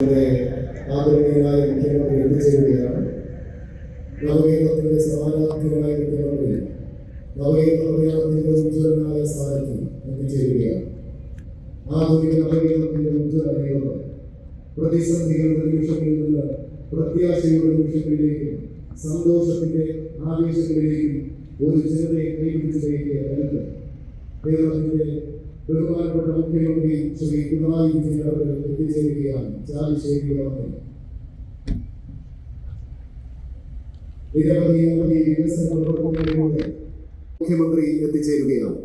ആദരണീയനായ മുഖ്യമന്ത്രി എത്തിച്ചേരുകയാണ് നവകേരളത്തിന്റെ സമാനാർത്ഥികനായ മുഖ്യമന്ത്രി നവകേരള പ്രയാണത്തിന്റെ ഉജ്ജ്വലനായ സാരഥി എത്തിച്ചേരുകയാണ് ആധുനിക നവകേരളത്തിന്റെ ഉജ്ജ്വല നേതൃത്വം പ്രതിസന്ധികളുടെ നിമിഷങ്ങളിൽ നിന്ന് പ്രത്യാശയുടെ നിമിഷങ്ങളിലേക്കും സന്തോഷത്തിന്റെ ആവേശങ്ങളിലേക്കും ഒരു ജനതയെ കൈപിടിച്ചിലേക്ക് എന്നത് കേരളത്തിന്റെ ബഹുമാനപ്പെട്ട മുഖ്യമന്ത്രി ശ്രീ പിണറായി വിജയൻ അവർ എത്തിച്ചേരുകയാണ് ചാലിശ്ശേരി ഗവൺമെന്റ് നിരവധി നിരവധി വികസന പ്രവർത്തനങ്ങളിലൂടെ മുഖ്യമന്ത്രി എത്തിച്ചേരുകയാണ്.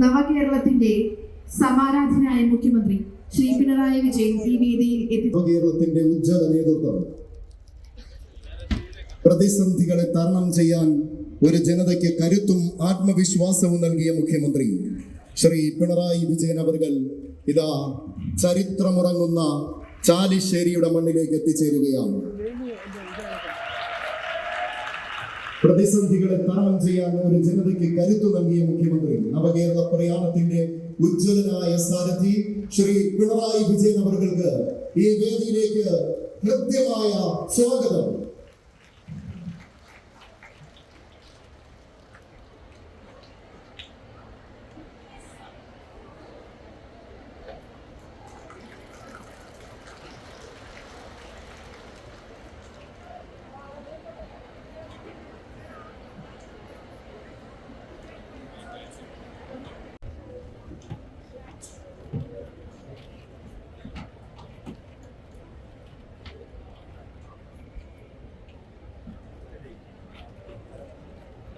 നവകേരളത്തിന്റെ സമാരാധനായ മുഖ്യമന്ത്രി ശ്രീ പിണറായി വിജയൻ ഈ വേദിയിൽ എത്തി കേരളത്തിന്റെ ഉജ്ജ്വല നേതൃത്വം. പ്രതിസന്ധികളെ തരണം ചെയ്യാൻ ഒരു ജനതയ്ക്ക് കരുത്തും ആത്മവിശ്വാസവും നൽകിയ മുഖ്യമന്ത്രി ശ്രീ പിണറായി വിജയൻ അവർകൾ ഇതാ ചരിത്രമുറങ്ങുന്ന ചാലിശ്ശേരിയുടെ മണ്ണിലേക്ക് എത്തിച്ചേരുകയാണ്. പ്രതിസന്ധികളെ തരണം ചെയ്യാൻ ഒരു ജനതയ്ക്ക് കരുത്തു നൽകിയ മുഖ്യമന്ത്രി നവകേരള പ്രയാണത്തിന്റെ ഉജ്ജ്വലനായ സാരഥി ശ്രീ പിണറായി വിജയൻ അവർക്ക് ഈ വേദിയിലേക്ക് കൃത്യമായ സ്വാഗതം.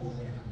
വീശിയാ മതി.